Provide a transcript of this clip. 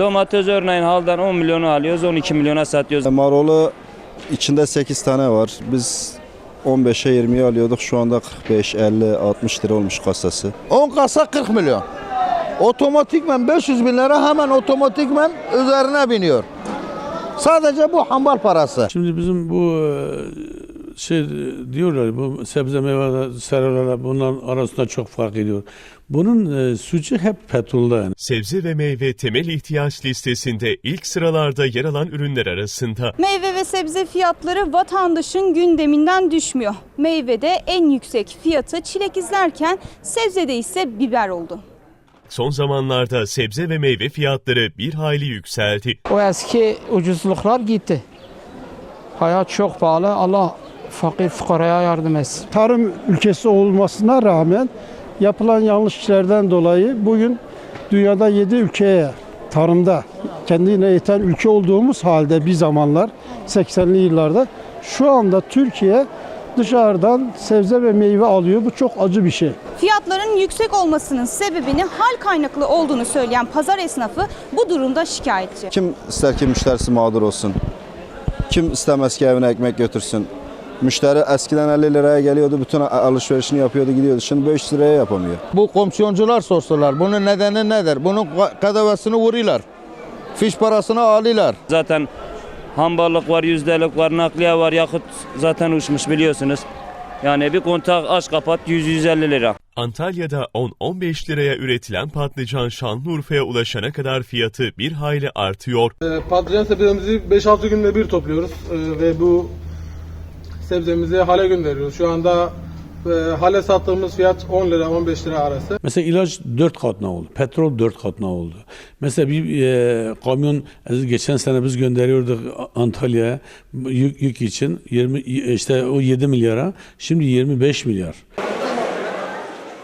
Domates örneğin haldan 10 milyonu alıyoruz 12 milyona satıyoruz. Marolu içinde 8 tane var. Biz 15'e 20'ye alıyorduk. Şu anda 45, 50, 60 lira olmuş kasası. 10 kasa 40 milyon. Otomatikmen 500 bin lira hemen otomatikmen üzerine biniyor. Sadece bu hambal parası. Şimdi bizim bu e, şey diyorlar bu sebze meyve serralar bunların arasında çok fark ediyor. Bunun e, suçu hep petrolda yani. Sebze ve meyve temel ihtiyaç listesinde ilk sıralarda yer alan ürünler arasında. Meyve ve sebze fiyatları vatandaşın gündeminden düşmüyor. Meyvede en yüksek fiyatı çilek izlerken sebzede ise biber oldu. Son zamanlarda sebze ve meyve fiyatları bir hayli yükseldi. O eski ucuzluklar gitti. Hayat çok pahalı. Allah fakir fukaraya yardım etsin. tarım ülkesi olmasına rağmen yapılan yanlış işlerden dolayı bugün dünyada 7 ülkeye tarımda kendine yeten ülke olduğumuz halde bir zamanlar 80'li yıllarda şu anda Türkiye dışarıdan sebze ve meyve alıyor. Bu çok acı bir şey. Fiyatların yüksek olmasının sebebini hal kaynaklı olduğunu söyleyen pazar esnafı bu durumda şikayetçi. Kim ister ki müşterisi mağdur olsun? Kim istemez ki evine ekmek götürsün? Müşteri eskiden 50 liraya geliyordu, bütün alışverişini yapıyordu, gidiyordu. Şimdi 500 liraya yapamıyor. Bu komisyoncular sorsalar bunun nedeni nedir? Bunun kadevesini vuruyorlar. Fiş parasını alıyorlar. Zaten hamballık var, yüzdelik var, nakliye var, yakıt zaten uçmuş biliyorsunuz. Yani bir kontak aç kapat 100-150 lira. Antalya'da 10-15 liraya üretilen patlıcan Şanlıurfa'ya ulaşana kadar fiyatı bir hayli artıyor. Ee, Patlıcan sebzemizi 5-6 günde bir topluyoruz Ee, ve bu sebzemizi hale gönderiyoruz. Şu anda e, hale sattığımız fiyat 10 lira 15 lira arası. Mesela ilaç dört katına oldu. Petrol dört katına oldu. Mesela bir e, kamyon geçen sene biz gönderiyorduk Antalya'ya yük, yük için 20 işte o 7 milyara şimdi 25 milyar.